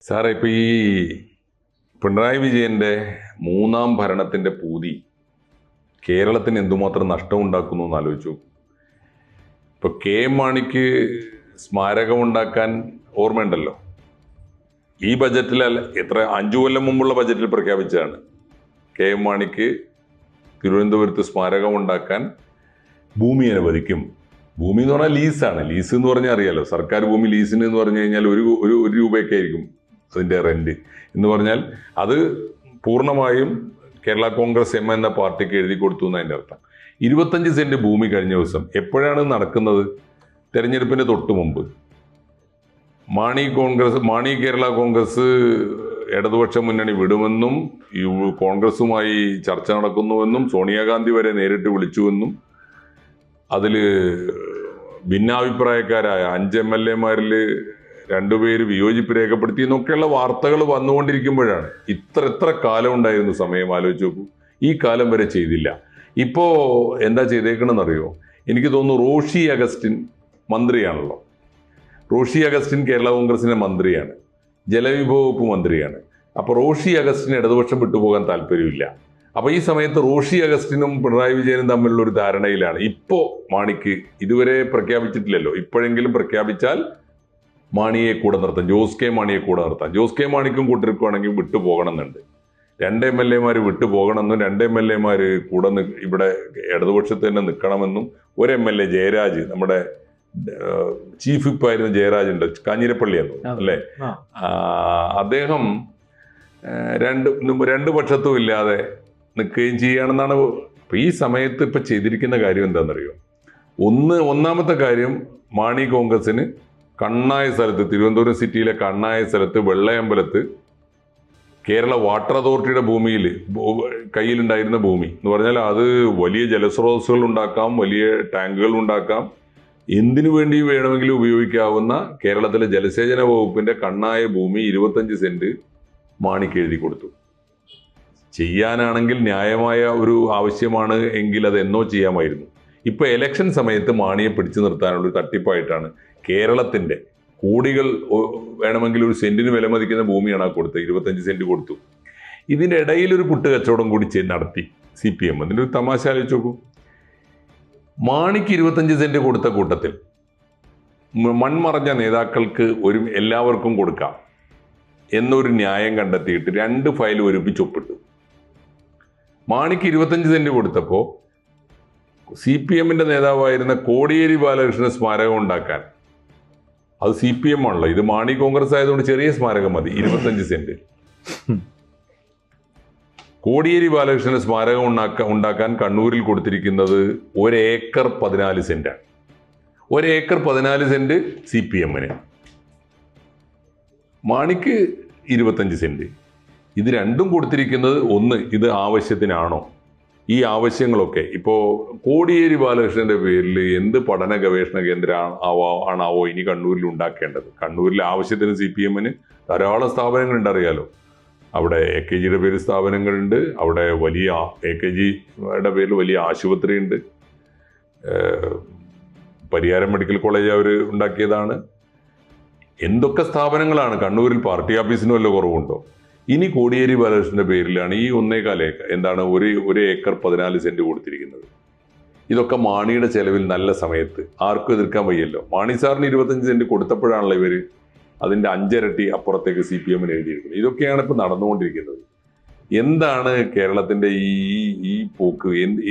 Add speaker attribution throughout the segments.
Speaker 1: സാറേ ഇപ്പൊ ഈ പിണറായി വിജയന്റെ മൂന്നാം ഭരണത്തിന്റെ പൂതി കേരളത്തിന് എന്തുമാത്രം നഷ്ടം ഉണ്ടാക്കുന്നു എന്ന് ആലോചിച്ചു. ഇപ്പൊ കെ മാണിക്ക് സ്മാരകമുണ്ടാക്കാൻ ഓർമ്മയുണ്ടല്ലോ. ഈ ബജറ്റിൽ എത്ര അഞ്ചു കൊല്ലം മുമ്പുള്ള ബജറ്റിൽ പ്രഖ്യാപിച്ചതാണ്. കെ എം മാണിക്ക് തിരുവനന്തപുരത്ത് സ്മാരകം ഉണ്ടാക്കാൻ ഭൂമി അനുവദിക്കും. ഭൂമി എന്ന് പറഞ്ഞാൽ ലീസാണ്. ലീസ് എന്ന് പറഞ്ഞാൽ അറിയാലോ. സർക്കാർ ഭൂമി ലീസിന് എന്ന് പറഞ്ഞു കഴിഞ്ഞാൽ ഒരു ഒരു രൂപയൊക്കെ ആയിരിക്കും. അതിന്റെ റെന്റ് എന്ന് പറഞ്ഞാൽ അത് പൂർണമായും കേരള കോൺഗ്രസ് എം എന്ന പാർട്ടിക്ക് എഴുതി കൊടുത്തു എന്നതിന്റെ അർത്ഥം. ഇരുപത്തഞ്ച് സെന്റ് ഭൂമി കഴിഞ്ഞ ദിവസം എപ്പോഴാണ് നടക്കുന്നത്? തെരഞ്ഞെടുപ്പിന്റെ തൊട്ട് മുമ്പ്. മാണി കോൺഗ്രസ് മാണി കേരള കോൺഗ്രസ് ഇടതുപക്ഷ മുന്നണി വിടുമെന്നും കോൺഗ്രസുമായി ചർച്ച നടക്കുന്നുവെന്നും സോണിയാഗാന്ധി വരെ നേരിട്ട് വിളിച്ചുവെന്നും അതിൽ ഭിന്നാഭിപ്രായക്കാരായ അഞ്ച് എം എൽ എമാരിൽ രണ്ടുപേര് വിയോജിപ്പ് രേഖപ്പെടുത്തി എന്നൊക്കെയുള്ള വാർത്തകൾ വന്നുകൊണ്ടിരിക്കുമ്പോഴാണ്. ഇത്ര എത്ര കാലം ഉണ്ടായിരുന്നു സമയം ആലോചിച്ച് നോക്കൂ. ഈ കാലം വരെ ചെയ്തില്ല. ഇപ്പോ എന്താ ചെയ്തേക്കണമെന്നറിയോ എനിക്ക് തോന്നുന്നു റോഷി അഗസ്റ്റിൻ മന്ത്രിയാണല്ലോ. റോഷി അഗസ്റ്റിൻ കേരള കോൺഗ്രസിന്റെ മന്ത്രിയാണ്. ജലവിഭവ വകുപ്പ് മന്ത്രിയാണ്. അപ്പോൾ റോഷി അഗസ്റ്റിന് ഇടതുപക്ഷം വിട്ടുപോകാൻ താല്പര്യമില്ല. അപ്പോൾ ഈ സമയത്ത് റോഷി അഗസ്റ്റിനും പിണറായി വിജയനും തമ്മിലുള്ള ഒരു ധാരണയിലാണ്. ഇപ്പോ മാണിക്ക് ഇതുവരെ പ്രഖ്യാപിച്ചിട്ടില്ലല്ലോ. ഇപ്പോഴെങ്കിലും പ്രഖ്യാപിച്ചാൽ മാണിയെ കൂടെ നിർത്താം ജോസ് കെ മാണിയെ കൂടെ നിർത്താം ജോസ് കെ മാണിക്കും കൂട്ടിരിക്കുവാണെങ്കിൽ വിട്ടു പോകണമെന്നുണ്ട് രണ്ട് എം എൽ എമാർ വിട്ടു പോകണമെന്നും രണ്ട് എം എൽ എമാർ കൂടെ ഇവിടെ ഇടതുപക്ഷത്ത് തന്നെ നിൽക്കണമെന്നും ഒരു എം എൽ എ ജയരാജ് നമ്മുടെ ചീഫ് വിപ്പായിരുന്ന ജയരാജ് ഉണ്ട് കാഞ്ഞിരപ്പള്ളി എന്ന്. അല്ലേ? അദ്ദേഹം രണ്ട് രണ്ട് പക്ഷത്തും ഇല്ലാതെ നിൽക്കുകയും ചെയ്യുകയാണെന്നാണ് അപ്പൊ ഈ സമയത്ത് ഇപ്പൊ ചെയ്തിരിക്കുന്ന കാര്യം എന്താണെന്നറിയോ? ഒന്ന് ഒന്നാമത്തെ കാര്യം മാണി കോൺഗ്രസിന് കണ്ണായ സ്ഥലത്ത് തിരുവനന്തപുരം സിറ്റിയിലെ കണ്ണായ സ്ഥലത്ത് വെള്ളയമ്പലത്ത് കേരള വാട്ടർ അതോറിറ്റിയുടെ ഭൂമിയിൽ കയ്യിലുണ്ടായിരുന്ന ഭൂമി. എന്ന് പറഞ്ഞാൽ അത് വലിയ ജലസ്രോതസ്സുകൾ ഉണ്ടാക്കാം വലിയ ടാങ്കുകൾ ഉണ്ടാക്കാം. എന്തിനു വേണ്ടി വേണമെങ്കിലും ഉപയോഗിക്കാവുന്ന കേരളത്തിലെ ജലസേചന വകുപ്പിന്റെ കണ്ണായ ഭൂമി ഇരുപത്തഞ്ച് സെന്റ് മാണിക്ക് എഴുതി കൊടുത്തു. ചെയ്യാനാണെങ്കിൽ ന്യായമായ ഒരു ആവശ്യമാണ് എങ്കിൽ അതെന്നോ ചെയ്യാമായിരുന്നു. ഇപ്പൊ ഇലക്ഷൻ സമയത്ത് മാണിയെ പിടിച്ചു നിർത്താനുള്ള തട്ടിപ്പായിട്ടാണ് കേരളത്തിന്റെ കോടികൾ വേണമെങ്കിൽ ഒരു സെന്റിന് വില മതിക്കുന്ന ഭൂമിയാണ് ആ കൊടുത്തത്. ഇരുപത്തഞ്ച് സെന്റ് കൊടുത്തു. ഇതിന്റെ ഇടയിൽ ഒരു പുട്ട് കച്ചവടം കൂടി നടത്തി സി പി എം അതിന്റെ ഒരു തമാശ ആലോചിച്ച് നോക്കൂ. മാണിക്ക് ഇരുപത്തഞ്ച് സെന്റ് കൊടുത്ത കൂട്ടത്തിൽ മൺമറഞ്ഞ നേതാക്കൾക്ക് ഒരു എല്ലാവർക്കും കൊടുക്കാം എന്നൊരു ന്യായം കണ്ടെത്തിയിട്ട് രണ്ട് ഫയൽ ഒരുമിച്ച് ഒപ്പിട്ടു. മാണിക്ക് ഇരുപത്തഞ്ച് സെന്റ് കൊടുത്തപ്പോൾ സി പി എമ്മിന്റെ നേതാവായിരുന്ന കോടിയേരി ബാലകൃഷ്ണൻ സ്മാരകം ഉണ്ടാക്കാൻ. അത് സി പി എം ആണല്ലോ. ഇത് മാണി കോൺഗ്രസ് ആയതുകൊണ്ട് ചെറിയ സ്മാരകം മതി ഇരുപത്തഞ്ച് സെന്റ്. കോടിയേരി ബാലകൃഷ്ണന് സ്മാരകം ഉണ്ടാക്ക ഉണ്ടാക്കാൻ കണ്ണൂരിൽ കൊടുത്തിരിക്കുന്നത് ഒരേക്കർ പതിനാല് സെന്റാണ്. ഒരേക്കർ പതിനാല് സെന്റ് സി പി എമ്മിന്. മാണിക്ക് ഇരുപത്തഞ്ച് സെന്റ്. ഇത് രണ്ടും കൊടുത്തിരിക്കുന്നത് ഒന്ന് ഇത് ആവശ്യത്തിനാണോ? ഈ ആവശ്യങ്ങളൊക്കെ. ഇപ്പോൾ കോടിയേരി ബാലകൃഷ്ണന്റെ പേരിൽ എന്ത് പഠന ഗവേഷണ കേന്ദ്രം ആവോ ആണാവോ ഇനി കണ്ണൂരിൽ ഉണ്ടാക്കേണ്ടത്? കണ്ണൂരിൽ ആവശ്യത്തിന് സി പി എമ്മിന് ധാരാളം സ്ഥാപനങ്ങളുണ്ട് അറിയാലോ. അവിടെ എ കെ ജിയുടെ പേരിൽ സ്ഥാപനങ്ങളുണ്ട്. അവിടെ വലിയ എ കെ ജിയുടെ പേരിൽ വലിയ ആശുപത്രി ഉണ്ട് പരിയാരം മെഡിക്കൽ കോളേജ് അവർ ഉണ്ടാക്കിയതാണ്. എന്തൊക്കെ സ്ഥാപനങ്ങളാണ് കണ്ണൂരിൽ പാർട്ടി ഓഫീസിന് വല്ല കുറവുണ്ടോ? ഇനി കോടിയേരി ബാലകൃഷ്ണന്റെ പേരിലാണ് ഈ ഒന്നേകാൽ ഏക്കർ എന്താണ് ഒരു ഒരു ഏക്കർ പതിനാല് സെന്റ് കൊടുത്തിരിക്കുന്നത്. ഇതൊക്കെ മാണിയുടെ ചെലവിൽ നല്ല സമയത്ത് ആർക്കും എതിർക്കാൻ വയ്യല്ലോ. മാണി സാറിന് ഇരുപത്തഞ്ച് സെന്റ് കൊടുത്തപ്പോഴാണല്ലോ ഇവർ അതിന്റെ അഞ്ചരട്ടി അപ്പുറത്തേക്ക് സി പി എമ്മിന് എഴുതിയിരിക്കുന്നത്. ഇതൊക്കെയാണ് ഇപ്പൊ നടന്നുകൊണ്ടിരിക്കുന്നത്. എന്താണ് കേരളത്തിന്റെ ഈ ഈ പോക്ക്?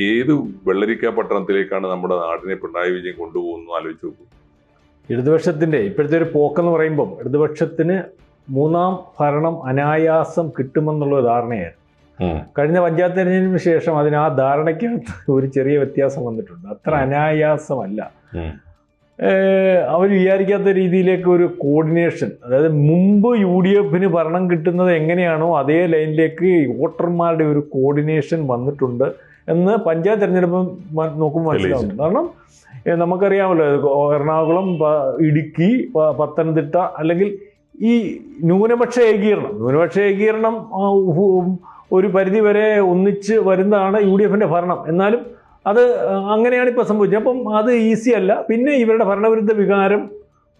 Speaker 1: ഏത് വെള്ളരിക്ക പട്ടണത്തിലേക്കാണ് നമ്മുടെ നാടിനെ പിണറായി വിജയൻ കൊണ്ടുപോകുന്നു ആലോചിച്ച് നോക്കൂ.
Speaker 2: ഇടതുപക്ഷത്തിന്റെ ഇപ്പോഴത്തെ ഒരു പോക്കെന്ന് പറയുമ്പോൾ ഇടതുപക്ഷത്തിന് മൂന്നാം ഭരണം അനായാസം കിട്ടുമെന്നുള്ള ധാരണയായിരുന്നു. കഴിഞ്ഞ പഞ്ചായത്ത് തെരഞ്ഞെടുപ്പിന് ശേഷം അതിന് ആ ധാരണയ്ക്കകത്ത് ഒരു ചെറിയ വ്യത്യാസം വന്നിട്ടുണ്ട്. അത്ര അനായാസമല്ല. അവർ വിചാരിക്കാത്ത രീതിയിലേക്ക് ഒരു കോർഡിനേഷൻ അതായത് മുമ്പ് യു ഡി എഫിന് ഭരണം കിട്ടുന്നത് എങ്ങനെയാണോ അതേ ലൈനിലേക്ക് വോട്ടർമാരുടെ ഒരു കോർഡിനേഷൻ വന്നിട്ടുണ്ട് എന്ന് പഞ്ചായത്ത് തെരഞ്ഞെടുപ്പ് നോക്കുമ്പോൾ മനസ്സിലാവുന്നു. കാരണം നമുക്കറിയാമല്ലോ എറണാകുളം ഇടുക്കി പത്തനംതിട്ട അല്ലെങ്കിൽ ഈ ന്യൂനപക്ഷ ഏകീകരണം. ന്യൂനപക്ഷ ഏകീകരണം ഒരു പരിധി വരെ ഒന്നിച്ച് വരുന്നതാണ് യു ഡി എഫിന്റെ ഭരണം. എന്നാലും അത് അങ്ങനെയാണ് ഇപ്പോൾ സംഭവിച്ചത്. അപ്പം അത് ഈസി അല്ല. പിന്നെ ഇവരുടെ ഭരണവിരുദ്ധ വികാരം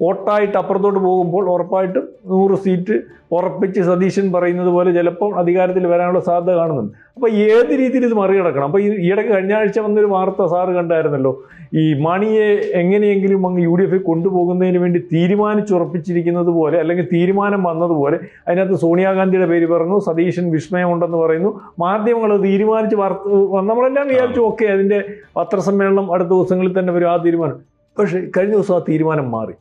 Speaker 2: വോട്ടായിട്ട് അപ്പുറത്തോട്ട് പോകുമ്പോൾ ഉറപ്പായിട്ടും നൂറ് സീറ്റ് ഉറപ്പിച്ച് സതീശൻ പറയുന്നത് പോലെ ചിലപ്പോൾ അധികാരത്തിൽ വരാനുള്ള സാധ്യത കാണുന്നുണ്ട്. അപ്പോൾ ഏത് രീതിയിൽ ഇത് മറികടക്കണം? അപ്പോൾ ഈ ഇടയ്ക്ക് കഴിഞ്ഞ ആഴ്ച വന്നൊരു വാർത്ത സാറ് കണ്ടായിരുന്നല്ലോ. ഈ മണിയെ എങ്ങനെയെങ്കിലും അങ്ങ് യു ഡി എഫിൽ കൊണ്ടുപോകുന്നതിന് വേണ്ടി തീരുമാനിച്ചുറപ്പിച്ചിരിക്കുന്നത് പോലെ അല്ലെങ്കിൽ തീരുമാനം വന്നതുപോലെ അതിനകത്ത് സോണിയാഗാന്ധിയുടെ പേര് പറഞ്ഞു സതീശൻ വിസ്മയമുണ്ടെന്ന് പറയുന്നു. മാധ്യമങ്ങൾ തീരുമാനിച്ച് വാർത്ത നമ്മളെല്ലാം വിചാരിച്ചു ഓക്കെ അതിന്റെ പത്രസമ്മേളനം അടുത്ത ദിവസങ്ങളിൽ തന്നെ വരും ആ തീരുമാനം. പക്ഷേ കഴിഞ്ഞ ദിവസം ആ തീരുമാനം മാറി.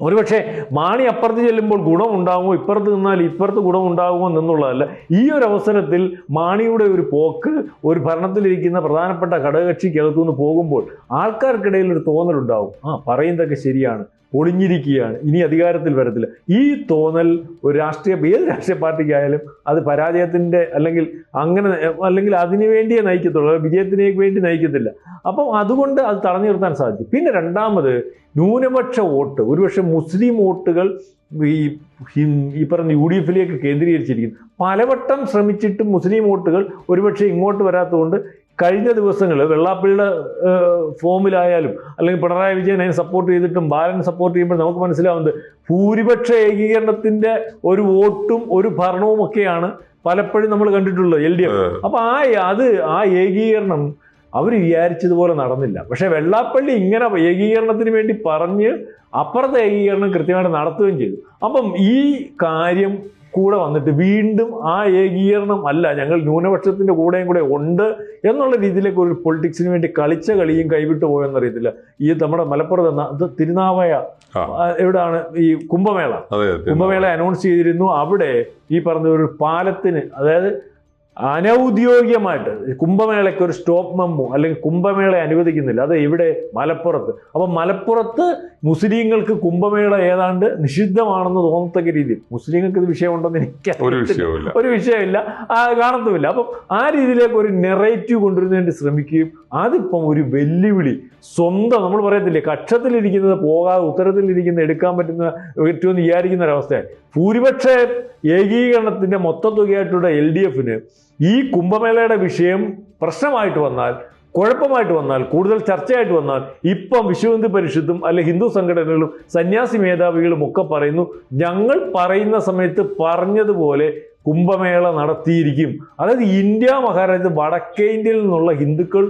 Speaker 2: ഒരുപക്ഷെ മാണി അപ്പുറത്ത് ചെല്ലുമ്പോൾ ഗുണമുണ്ടാകുമോ ഇപ്പുറത്ത് നിന്നാൽ ഇപ്പുറത്ത് ഗുണമുണ്ടാകുമോ എന്നുള്ളതല്ല. ഈ ഒരു അവസരത്തിൽ മാണിയുടെ ഒരു പോക്ക് ഒരു ഭരണത്തിലിരിക്കുന്ന പ്രധാനപ്പെട്ട ഘടകകക്ഷിക്കകത്തുനിന്ന് പോകുമ്പോൾ ആൾക്കാർക്കിടയിൽ ഒരു തോന്നലുണ്ടാവും. ആ പറയുന്നതൊക്കെ ശരിയാണ്. പൊളിഞ്ഞിരിക്കുകയാണ് ഇനി അധികാരത്തിൽ വരത്തില്ല. ഈ തോന്നൽ ഒരു രാഷ്ട്രീയ ഏത് രാഷ്ട്രീയ പാർട്ടിക്കായാലും അത് പരാജയത്തിന്റെ അല്ലെങ്കിൽ അങ്ങനെ അല്ലെങ്കിൽ അതിനു വേണ്ടിയേ നയിക്കത്തുള്ളൂ. വിജയത്തിനേക്ക് വേണ്ടി നയിക്കത്തില്ല. അപ്പം അതുകൊണ്ട് അത് തടഞ്ഞു നിർത്താൻ സാധിക്കും പിന്നെ രണ്ടാമത് ന്യൂനപക്ഷ വോട്ട്. ഒരുപക്ഷെ മുസ്ലിം വോട്ടുകൾ ഈ ഈ പറഞ്ഞ യു ഡി എഫിലേക്ക് കേന്ദ്രീകരിച്ചിരിക്കുന്നു. പലവട്ടം ശ്രമിച്ചിട്ടും മുസ്ലിം വോട്ടുകൾ ഒരുപക്ഷെ ഇങ്ങോട്ട് വരാത്തതുകൊണ്ട് കഴിഞ്ഞ ദിവസങ്ങളിൽ വെള്ളാപ്പള്ളിയുടെ ഫോമിലായാലും അല്ലെങ്കിൽ പിണറായി വിജയൻ അതിനെ സപ്പോർട്ട് ചെയ്തിട്ടും ബാലൻ സപ്പോർട്ട് ചെയ്യുമ്പോൾ നമുക്ക് മനസ്സിലാവുന്നത് ഭൂരിപക്ഷ ഏകീകരണത്തിന്റെ ഒരു വോട്ടും ഒരു ഭരണവും ഒക്കെയാണ് പലപ്പോഴും നമ്മൾ കണ്ടിട്ടുള്ളത് എൽ ഡി എഫ്. അപ്പൊ ആ അത് ആ ഏകീകരണം അവർ വിചാരിച്ചതുപോലെ നടന്നില്ല. പക്ഷേ വെള്ളാപ്പള്ളി ഇങ്ങനെ ഏകീകരണത്തിന് വേണ്ടി പറഞ്ഞ് അപ്പുറത്തെ ഏകീകരണം കൃത്യമായിട്ട് നടത്തുകയും ചെയ്തു. അപ്പം ഈ കാര്യം കൂടെ വന്നിട്ട് വീണ്ടും ആ ഏകീകരണം അല്ല ഞങ്ങൾ ന്യൂനപക്ഷത്തിന്റെ കൂടെയും കൂടെ ഉണ്ട് എന്നുള്ള രീതിയിലേക്ക് ഒരു പൊളിറ്റിക്സിന് വേണ്ടി കളിച്ച കളിയും കൈവിട്ടു പോയെന്നറിയത്തില്ല. ഈ നമ്മുടെ മലപ്പുറത്ത് എന്ന ഇത് തിരുനാവായ എവിടാണ്? ഈ കുംഭമേള.
Speaker 1: അതെ അതെ
Speaker 2: കുംഭമേള അനൗൺസ് ചെയ്തിരുന്നു. അവിടെ ഈ പറഞ്ഞ ഒരു പാലത്തിന് അതായത് അനൗദ്യോഗികമായിട്ട് കുംഭമേളയ്ക്ക് ഒരു സ്റ്റോപ്പ് മെമ്മോ അല്ലെങ്കിൽ കുംഭമേള അനുവദിക്കുന്നില്ല. അത് ഇവിടെ മലപ്പുറത്ത്. അപ്പം മലപ്പുറത്ത് മുസ്ലിങ്ങൾക്ക് കുംഭമേള ഏതാണ്ട് നിഷിദ്ധമാണെന്ന് തോന്നത്തക്ക രീതിയിൽ. മുസ്ലിങ്ങൾക്ക് ഇത് വിഷയമുണ്ടെന്ന് എനിക്ക്
Speaker 1: ഒരു
Speaker 2: വിഷയമില്ല. ആ കാണത്തുമില്ല. അപ്പം ആ രീതിയിലേക്ക് ഒരു നെറേറ്റീവ് കൊണ്ടുവരുന്നതിന് ശ്രമിക്കുകയും അതിപ്പം ഒരു വെല്ലുവിളി. സ്വന്തം നമ്മൾ പറയത്തില്ലേ കക്ഷത്തിലിരിക്കുന്നത് പോകാതെ ഉത്തരത്തിലിരിക്കുന്ന എടുക്കാൻ പറ്റുന്ന ഏറ്റവും വിചാരിക്കുന്ന ഒരവസ്ഥയാണ് ഭൂരിപക്ഷ ഏകീകരണത്തിന്റെ മൊത്തത്തുകയായിട്ടുള്ള എൽ ഡി എഫിന് ഈ കുംഭമേളയുടെ വിഷയം പ്രശ്നമായിട്ട് വന്നാൽ കുഴപ്പമായിട്ട് വന്നാൽ കൂടുതൽ ചർച്ചയായിട്ട് വന്നാൽ ഇപ്പം വിശ്വഹിന്ദു പരിഷത്തും അല്ലെ ഹിന്ദു സംഘടനകളും സന്യാസി മേധാവികളും ഒക്കെ പറയുന്നു ഞങ്ങൾ പറയുന്ന സമയത്ത് പറഞ്ഞതുപോലെ കുംഭമേള നടത്തിയിരിക്കും. അതായത് ഇന്ത്യ മഹാരാജ്യത്ത് വടക്കേ ഇന്ത്യയിൽ നിന്നുള്ള ഹിന്ദുക്കൾ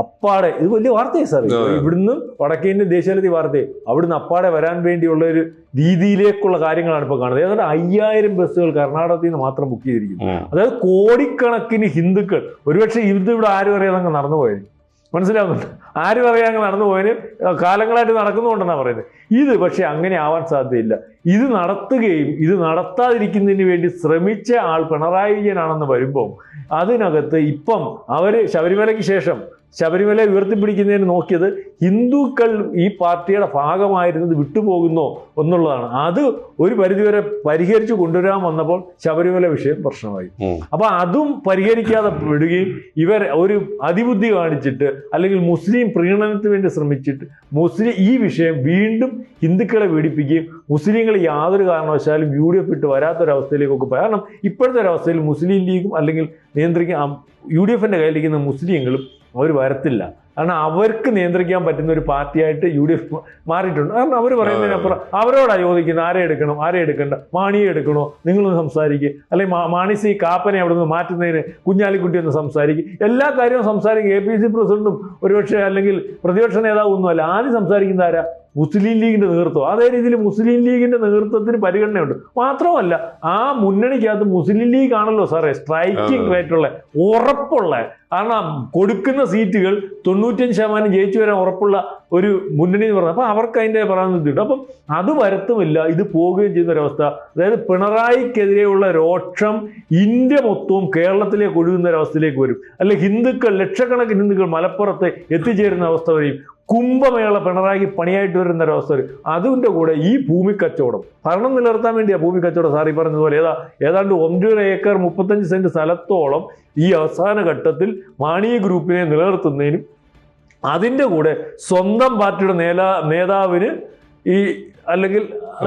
Speaker 2: അപ്പാടെ ഇത് വലിയ വാർത്തയാണ് സാർ. ഇവിടുന്ന് വടക്കേ ഇന്ത്യൻ ദേശീയതലത്തി വാർത്തയെ. അവിടുന്ന് അപ്പാടെ വരാൻ വേണ്ടിയുള്ള ഒരു രീതിയിലേക്കുള്ള കാര്യങ്ങളാണ് ഇപ്പോൾ കാണുന്നത്. ഏതാണ്ട് അയ്യായിരം ബസ്സുകൾ കർണാടകത്തിൽ നിന്ന് മാത്രം ബുക്ക് ചെയ്തിരിക്കുന്നു. അതായത് കോടിക്കണക്കിന് ഹിന്ദുക്കൾ. ഒരുപക്ഷെ ഇത് ഇവിടെ ആരും അറിയാതെ അങ്ങ് നടന്നു പോയത് മനസ്സിലാവുന്നുണ്ട്? ആരും അറിയാതെ അങ്ങ് നടന്നു പോയതിന് കാലങ്ങളായിട്ട് നടക്കുന്നുണ്ടെന്നാണ് പറയുന്നത്. ഇത് പക്ഷെ അങ്ങനെ ആവാൻ സാധ്യതയില്ല. ഇത് നടത്തുകയും ഇത് നടത്താതിരിക്കുന്നതിന് വേണ്ടി ശ്രമിച്ച ആൾ പിണറായി വിജയനാണെന്ന് വരുമ്പോൾ അതിനകത്ത് ഇപ്പം അവർ ശബരിമലയ്ക്ക് ശേഷം ശബരിമല ഉയർത്തിപ്പിടിക്കുന്നതിന് നോക്കിയത് ഹിന്ദുക്കൾ ഈ പാർട്ടിയുടെ ഭാഗമായിരുന്നത് വിട്ടുപോകുന്നോ എന്നുള്ളതാണ്. അത് ഒരു പരിധിവരെ പരിഹരിച്ചു കൊണ്ടുവരാൻ വന്നപ്പോൾ ശബരിമല വിഷയം പ്രശ്നമായി.
Speaker 1: അപ്പോൾ
Speaker 2: അപ്പൊ അതും പരിഹരിക്കാതെ വിടുകയും ഇവർ ഒരു അതിബുദ്ധി കാണിച്ചിട്ട് അല്ലെങ്കിൽ മുസ്ലിം പ്രീണനത്തിന് വേണ്ടി ശ്രമിച്ചിട്ട് മുസ്ലിം ഈ വിഷയം വീണ്ടും ഹിന്ദുക്കളെ പീഡിപ്പിക്കുകയും മുസ്ലിങ്ങൾ യാതൊരു കാരണവശാലും യു ഡി എഫ് ഇട്ട് വരാത്തൊരവസ്ഥയിലേക്കൊക്കെ പോയി. കാരണം ഇപ്പോഴത്തെ ഒരവസ്ഥയിൽ മുസ്ലിം ലീഗും അല്ലെങ്കിൽ നിയന്ത്രിക്കാൻ യു ഡി എഫിന്റെ കയ്യിലിരിക്കുന്ന മുസ്ലിങ്ങളും അവർ വരത്തില്ല. കാരണം അവർക്ക് നിയന്ത്രിക്കാൻ പറ്റുന്ന ഒരു പാർട്ടിയായിട്ട് യു ഡി എഫ് മാറിയിട്ടുണ്ട്. കാരണം അവർ പറയുന്നതിനപ്പുറം അവരോടാണ് ചോദിക്കുന്നത് ആരെ എടുക്കണം? ആരെ എടുക്കണ്ട? മാണിയെ എടുക്കണോ? നിങ്ങളൊന്ന് സംസാരിക്കുക അല്ലെങ്കിൽ മാണി സി കാപ്പനെ അവിടെ നിന്ന് മാറ്റുന്നതിന് കുഞ്ഞാലിക്കുട്ടി ഒന്ന് സംസാരിക്കും. എല്ലാ കാര്യവും സംസാരിക്കും. എ പി സി പ്രസിഡന്റും ഒരുപക്ഷെ അല്ലെങ്കിൽ പ്രതിപക്ഷ നേതാവ് ഒന്നുമല്ല ആദ്യം സംസാരിക്കുന്ന ആരാ? മുസ്ലിം ലീഗിന്റെ നേതൃത്വം. അതേ രീതിയിൽ മുസ്ലിം ലീഗിന്റെ നേതൃത്വത്തിന് പരിഗണനയുണ്ട്. മാത്രമല്ല ആ മുന്നണിക്കകത്ത് മുസ്ലിം ലീഗ് ആണല്ലോ സാറേ സ്ട്രൈക്കിംഗ് റേറ്റുള്ള ഉറപ്പുള്ള. കാരണം കൊടുക്കുന്ന സീറ്റുകൾ തൊണ്ണൂറ്റഞ്ച് ശതമാനം ജയിച്ചു വരാൻ ഉറപ്പുള്ള ഒരു മുന്നണി എന്ന് പറഞ്ഞാൽ അപ്പം അവർക്ക് അതിന്റെ പ്രാതിനിധ്യമുണ്ട്. അപ്പം അത് വരത്തുമില്ല ഇത് പോവുകയും ചെയ്യുന്ന ഒരവസ്ഥ അതായത് പിണറായിക്കെതിരെയുള്ള രോക്ഷം ഇന്ത്യ മൊത്തവും കേരളത്തിലേക്ക് ഒഴുകുന്ന ഒരവസ്ഥയിലേക്ക് വരും. അല്ലെ ഹിന്ദുക്കൾ ലക്ഷക്കണക്കിന് ഹിന്ദുക്കൾ മലപ്പുറത്ത് എത്തിച്ചേരുന്ന അവസ്ഥ വരും കുംഭമേള പിണറായി പണിയായിട്ട് വരുന്ന ഒരവസ്ഥ വരും. അതിന്റെ കൂടെ ഈ ഭൂമി കച്ചവടം. ഭരണം നിലനിർത്താൻ വേണ്ടിയാ ഭൂമി കച്ചവടം. സാറി പറഞ്ഞതുപോലെ ഏതാ? ഏതാണ്ട് ഒന്നര ഏക്കർ മുപ്പത്തഞ്ച് സെന്റ് സ്ഥലത്തോളം ഈ അവസാന ഘട്ടത്തിൽ മാണി ഗ്രൂപ്പിനെ നിലനിർത്തുന്നതിനും അതിന്റെ കൂടെ സ്വന്തം പാർട്ടിയുടെ നേതാ നേതാവിന് ഈ അല്ലെങ്കിൽ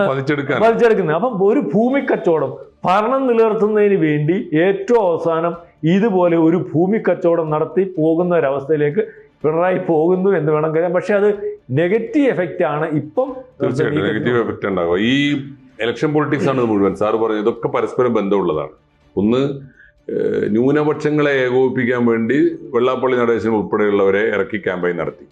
Speaker 2: വലിച്ചെടുക്കുന്നത് അപ്പം ഒരു ഭൂമി കച്ചവടം ഭരണം നിലനിർത്തുന്നതിന് വേണ്ടി ഏറ്റവും അവസാനം ഇതുപോലെ ഒരു ഭൂമി കച്ചവടം നടത്തി പോകുന്ന ഒരവസ്ഥയിലേക്ക് പിണറായി പോകുന്നു എന്ന് വേണം കരുതാൻ. പക്ഷെ അത് നെഗറ്റീവ് എഫക്റ്റ് ആണ് ഇപ്പം
Speaker 1: തീർച്ചയായിട്ടും. നെഗറ്റീവ് എഫക്റ്റ് ഉണ്ടാകും. ഈ ഇലക്ഷൻ പൊളിറ്റിക്സ് ആണ് മുഴുവൻ. സാർ പറഞ്ഞു ഇതൊക്കെ പരസ്പരം ബന്ധമുള്ളതാണ്. ഒന്ന് ന്യൂനപക്ഷങ്ങളെ ഏകോപിപ്പിക്കാൻ വേണ്ടി വെള്ളാപ്പള്ളി നടേശൻ ഉൾപ്പെടെയുള്ളവരെ ഇറക്കി ക്യാമ്പയിൻ നടത്തി.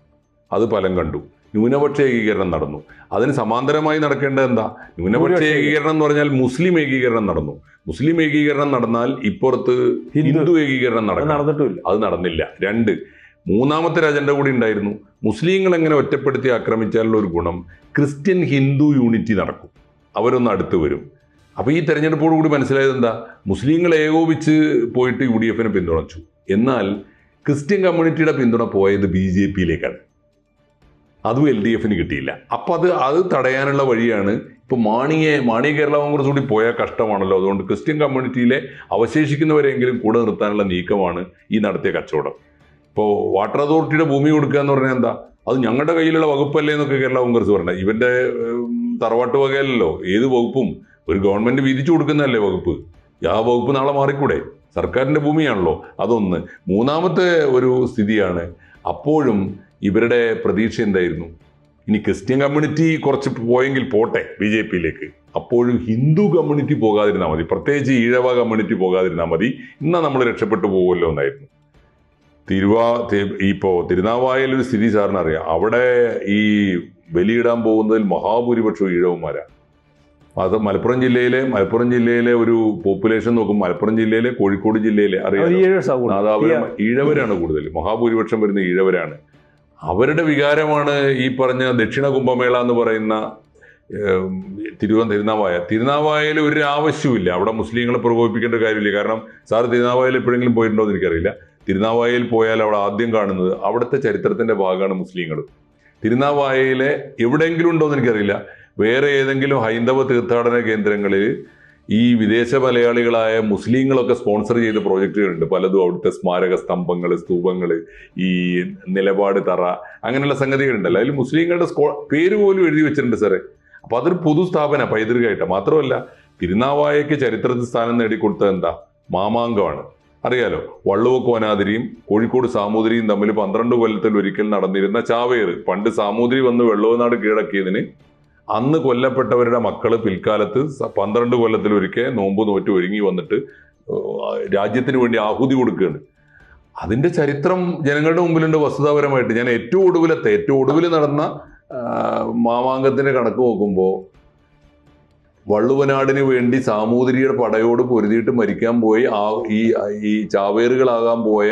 Speaker 1: അത് ഫലം കണ്ടു. ന്യൂനപക്ഷ ഏകീകരണം നടന്നു. അതിന് സമാന്തരമായി നടക്കേണ്ടത് എന്താ? ന്യൂനപക്ഷ ഏകീകരണം. എന്ന് പറഞ്ഞാൽ മുസ്ലിം ഏകീകരണം നടന്നു. മുസ്ലിം ഏകീകരണം നടന്നാൽ ഇപ്പുറത്ത്
Speaker 2: ഹിന്ദു.
Speaker 1: ഏകീകരണം
Speaker 2: അത് നടന്നിട്ടില്ല
Speaker 1: അത് നടന്നില്ല. രണ്ട് മൂന്നാമത്തെ ഒരു അജണ്ട കൂടി ഉണ്ടായിരുന്നു. മുസ്ലിങ്ങൾ എങ്ങനെ ഒറ്റപ്പെടുത്തി ആക്രമിച്ചാലുള്ള ഒരു ഗുണം ക്രിസ്ത്യൻ ഹിന്ദു യൂണിറ്റി നടക്കും. അവരൊന്ന് അടുത്ത് വരും. അപ്പോൾ ഈ തെരഞ്ഞെടുപ്പോട് കൂടി മനസ്സിലായത് എന്താ? മുസ്ലിങ്ങൾ ഏകോപിച്ച് പോയിട്ട് യു ഡി എഫിനെ പിന്തുണച്ചു. എന്നാൽ ക്രിസ്ത്യൻ കമ്മ്യൂണിറ്റിയുടെ പിന്തുണ പോയത് ബി ജെ പിയിലേക്കാണ്. അതും എൽ ഡി എഫിന് കിട്ടിയില്ല. അപ്പോൾ അത് അത് തടയാനുള്ള വഴിയാണ് ഇപ്പോൾ മാണിയെ മാണി കേരള കോൺഗ്രസ് കൂടി പോയാൽ കഷ്ടമാണല്ലോ. അതുകൊണ്ട് ക്രിസ്ത്യൻ കമ്മ്യൂണിറ്റിയിലെ അവശേഷിക്കുന്നവരെങ്കിലും കൂടെ നിർത്താനുള്ള നീക്കമാണ് ഈ നടത്തിയ കച്ചവടം. ഇപ്പോൾ വാട്ടർ അതോറിറ്റിയുടെ ഭൂമി കൊടുക്കുക എന്ന് പറഞ്ഞാൽ എന്താ? അത് ഞങ്ങളുടെ കയ്യിലുള്ള വകുപ്പല്ലേ എന്നൊക്കെ കേരള കോൺഗ്രസ് പറഞ്ഞത് ഇവന്റെ തറവാട്ട് വകയല്ലല്ലോ. ഏത് വകുപ്പും? ഒരു ഗവൺമെന്റ് വിധിച്ചു കൊടുക്കുന്നതല്ലേ വകുപ്പ്. ആ വകുപ്പ് നാളെ മാറിക്കൂടെ? സർക്കാരിന്റെ ഭൂമിയാണല്ലോ. അതൊന്ന്. മൂന്നാമത്തെ ഒരു സ്ഥിതിയാണ് അപ്പോഴും ഇവരുടെ പ്രതീക്ഷ എന്തായിരുന്നു? ഇനി ക്രിസ്ത്യൻ കമ്മ്യൂണിറ്റി കുറച്ച് പോയെങ്കിൽ പോട്ടെ ബി ജെ പിയിലേക്ക്. അപ്പോഴും ഹിന്ദു കമ്മ്യൂണിറ്റി പോകാതിരുന്നാൽ മതി. പ്രത്യേകിച്ച് ഈഴവ കമ്മ്യൂണിറ്റി പോകാതിരുന്നാൽ മതി. ഇന്നാ നമ്മൾ രക്ഷപ്പെട്ടു പോകുമല്ലോ എന്നായിരുന്നു. തിരുവാ ഇപ്പോ തിരുനാവായയിൽ ഒരു സ്ഥിതി സാറിന് അറിയാം അവിടെ ഈ ബലിയിടാൻ പോകുന്നതിൽ മഹാഭൂരിപക്ഷവും ഈഴവന്മാരാണ് അത് മലപ്പുറം ജില്ലയിലെ മലപ്പുറം ജില്ലയിലെ ഒരു പോപ്പുലേഷൻ നോക്കും മലപ്പുറം ജില്ലയിലെ കോഴിക്കോട് ജില്ലയിലെ അറിയാം നാദാപുരം ഈഴവരാണ് കൂടുതൽ മഹാഭൂരിപക്ഷം വരുന്ന ഈഴവരാണ്. അവരുടെ വികാരമാണ് ഈ പറഞ്ഞ ദക്ഷിണ കുംഭമേള എന്ന് പറയുന്ന തിരുവന തിരുനാവായ. തിരുനാവായയിൽ ഒരു ആവശ്യമില്ല അവിടെ മുസ്ലിങ്ങളെ പ്രകോപിപ്പിക്കേണ്ട കാര്യമില്ല. കാരണം സാർ തിരുനാവായയിൽ എപ്പോഴെങ്കിലും പോയിട്ടുണ്ടോ എന്ന് എനിക്കറിയില്ല. തിരുനാവായയിൽ പോയാൽ അവിടെ ആദ്യം കാണുന്നത് അവിടുത്തെ ചരിത്രത്തിന്റെ ഭാഗമാണ് മുസ്ലിങ്ങൾ തിരുനാവായയിലെ എവിടെയെങ്കിലും ഉണ്ടോ എന്ന് എനിക്കറിയില്ല. വേറെ ഏതെങ്കിലും ഹൈന്ദവ തീർത്ഥാടന കേന്ദ്രങ്ങളിൽ ഈ വിദേശ മലയാളികളായ മുസ്ലിങ്ങളൊക്കെ സ്പോൺസർ ചെയ്ത പ്രോജക്റ്റുകളുണ്ട്. പലതും അവിടുത്തെ സ്മാരക സ്തംഭങ്ങൾ സ്തൂപങ്ങൾ ഈ നിലപാട് തറ അങ്ങനെയുള്ള സംഗതികളുണ്ടല്ലോ അതിൽ മുസ്ലിങ്ങളുടെ സ്കോ പേര് പോലും എഴുതി വെച്ചിട്ടുണ്ട് സാറേ. അപ്പൊ അതൊരു പൊതു സ്ഥാപന പൈതൃകമായിട്ട്. മാത്രമല്ല തിരുനാവായയ്ക്ക് ചരിത്രത്തിൽ സ്ഥാനം നേടിക്കൊടുത്തത് എന്താ? മാമാങ്കമാണ്. അറിയാലോ വള്ളുവ കോനാതിരിയും കോഴിക്കോട് സാമൂതിരിയും തമ്മിൽ പന്ത്രണ്ട് കൊല്ലത്തിൽ ഒരിക്കൽ നടന്നിരുന്ന ചാവേർ പണ്ട് സാമൂതിരി വന്ന് വെള്ളവനാട് കീഴടക്കിയതിന് അന്ന് കൊല്ലപ്പെട്ടവരുടെ മക്കൾ പിൽക്കാലത്ത് പന്ത്രണ്ട് കൊല്ലത്തിൽ ഒരിക്കൽ നോമ്പ് നോറ്റ് ഒരുങ്ങി വന്നിട്ട് രാജ്യത്തിന് വേണ്ടി ആഹുതി കൊടുക്കുകയാണ്. അതിന്റെ ചരിത്രം ജനങ്ങളുടെ മുമ്പിലുണ്ട് വസ്തുതാപരമായിട്ട്. ഞാൻ ഏറ്റവും ഒടുവിലത്തെ ഏറ്റവും ഒടുവിൽ നടന്ന മാമാങ്കത്തിന്റെ കണക്ക് നോക്കുമ്പോൾ വള്ളുവനാടിന് വേണ്ടി സാമൂതിരിയുടെ പടയോട് പൊരുതിയിട്ട് മരിക്കാൻ പോയി ആ ഈ ഈ ചാവേറുകളാകാൻ പോയ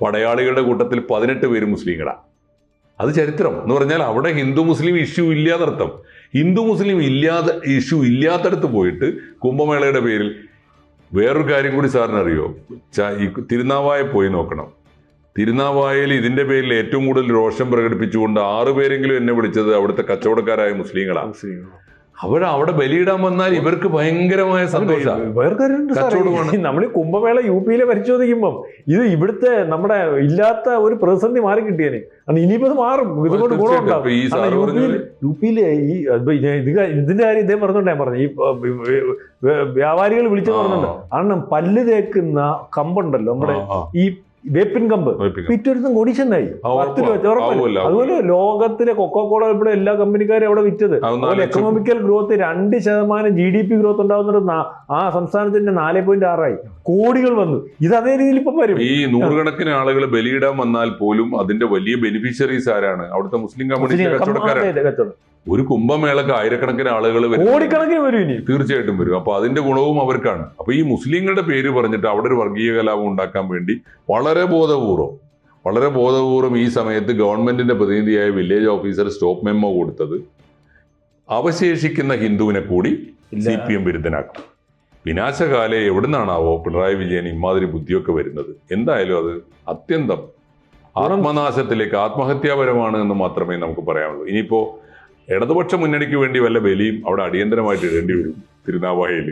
Speaker 1: പടയാളികളുടെ കൂട്ടത്തിൽ പതിനെട്ട് പേര് മുസ്ലിങ്ങളാണ് അത് ചരിത്രം. എന്ന് പറഞ്ഞാൽ അവിടെ ഹിന്ദു മുസ്ലിം ഇഷ്യൂ ഇല്ലാതർത്ഥം ഹിന്ദു മുസ്ലിം ഇല്ലാതെ ഇഷ്യൂ ഇല്ലാത്തടത്ത് പോയിട്ട് കുംഭമേളയുടെ പേരിൽ വേറൊരു കാര്യം കൂടി സാറിന് അറിയോ ച- ഈ തിരുനാവായ പോയി നോക്കണം. തിരുനാവായയിൽ ഇതിന്റെ പേരിൽ ഏറ്റവും കൂടുതൽ രോഷം പ്രകടിപ്പിച്ചുകൊണ്ട് ആറ് പേരെങ്കിലും എന്നെ വിളിച്ചത് അവിടുത്തെ കച്ചവടക്കാരായ മുസ്ലിങ്ങളാണ് അവർ അവിടെ ബലിയിടാൻ വന്നാൽ ഇവർക്ക് ഭയങ്കരമായ സന്തോഷമാണ്.
Speaker 2: ഈ നമ്മൾ കുംഭമേള യു പിയിലെ പരിശോധിക്കുമ്പം ഇത് ഇവിടുത്തെ നമ്മുടെ ഇല്ലാത്ത ഒരു പ്രതിസന്ധി മാറി കിട്ടിയേനെ. കാരണം ഇനിയിപ്പോ ഇത് മാറും. ഇതുകൊണ്ട്. ഗുണമുണ്ടാവും യു പിയിലെ ഈ ഇത് ഇത് ഇതിന്റെ കാര്യം ഇദ്ദേഹം പറഞ്ഞോണ്ട് ഞാൻ പറഞ്ഞു. ഈ വ്യാപാരികൾ വിളിച്ചു പറഞ്ഞിട്ടുണ്ട്. കാരണം പല്ല് തേക്കുന്ന കമ്പുണ്ടല്ലോ നമ്മുടെ ഈ വേപ്പിൻ കമ്പ്. പിറ്റൊരുത്തും കൊടിച്ചെന്നായി പത്ത് രൂപ
Speaker 1: ഉറപ്പാ.
Speaker 2: ഉറപ്പല്ലേ? അതുപോലെ ലോകത്തിലെ കൊക്കോകോള ഉൾപ്പെടെ എല്ലാ കമ്പനിക്കാരും അവിടെ വിറ്റത്. അതുപോലെ എക്കണോമിക്കൽ ഗ്രോത്ത് രണ്ട് ശതമാനം ജി ഡി പി ഗ്രോത്ത് ഉണ്ടാകുന്ന ആ സംസ്ഥാനത്തിന്റെ നാല് പോയിന്റ് ആറായി. കോടികൾ വന്നു. ഇത് അതേ രീതിയിൽ ഇപ്പം വരും.
Speaker 1: ഈ നൂറുകണക്കിന് ആളുകൾ ബലിയിടാൻ വന്നാൽ പോലും അതിന്റെ വലിയ ബെനിഫിഷ്യറീസ് ആരാണ്? അവിടുത്തെ മുസ്ലിം കമ്മ്യൂണിറ്റി കച്ചവടക്കാരാണ്. ഒരു കുംഭമേളക്ക് ആയിരക്കണക്കിന് ആളുകൾ വരും.
Speaker 2: കോടിക്കണക്കിന് വരും ഇനി.
Speaker 1: തീർച്ചയായിട്ടും വരും. അപ്പൊ അതിന്റെ ഗുണവും അവർക്കാണ്. അപ്പൊ ഈ മുസ്ലിങ്ങളുടെ പേര് പറഞ്ഞിട്ട് അവിടെ ഒരു വർഗീയ കലാപം ഉണ്ടാക്കാൻ വേണ്ടി വളരെ ബോധപൂർവം വളരെ ബോധപൂർവം ഈ സമയത്ത് ഗവൺമെന്റിന്റെ പ്രതിനിധിയായ വില്ലേജ് ഓഫീസർ സ്റ്റോപ്പ് മെമ്മോ കൊടുത്തത് അവശേഷിക്കുന്ന ഹിന്ദുവിനെ കൂടി. സി പി എം വിരുദ്ധനാക്കണം വിനാശകാലെ എവിടുന്നാണാവോ പിണറായി വിജയൻ ഇമാതിരി ബുദ്ധിയൊക്കെ വരുന്നത്. എന്തായാലും അത് അത്യന്തം ആത്മനാശത്തിലേക്ക് ആത്മഹത്യാപരമാണ് എന്ന് മാത്രമേ നമുക്ക് പറയാനുള്ളൂ. ഇനിയിപ്പോ ഇടതുപക്ഷ മുന്നണിക്ക് വേണ്ടി വല്ല ബലിയും അവിടെ അടിയന്തരമായിട്ട് ഇടേണ്ടി വരും തിരുനാവായയിൽ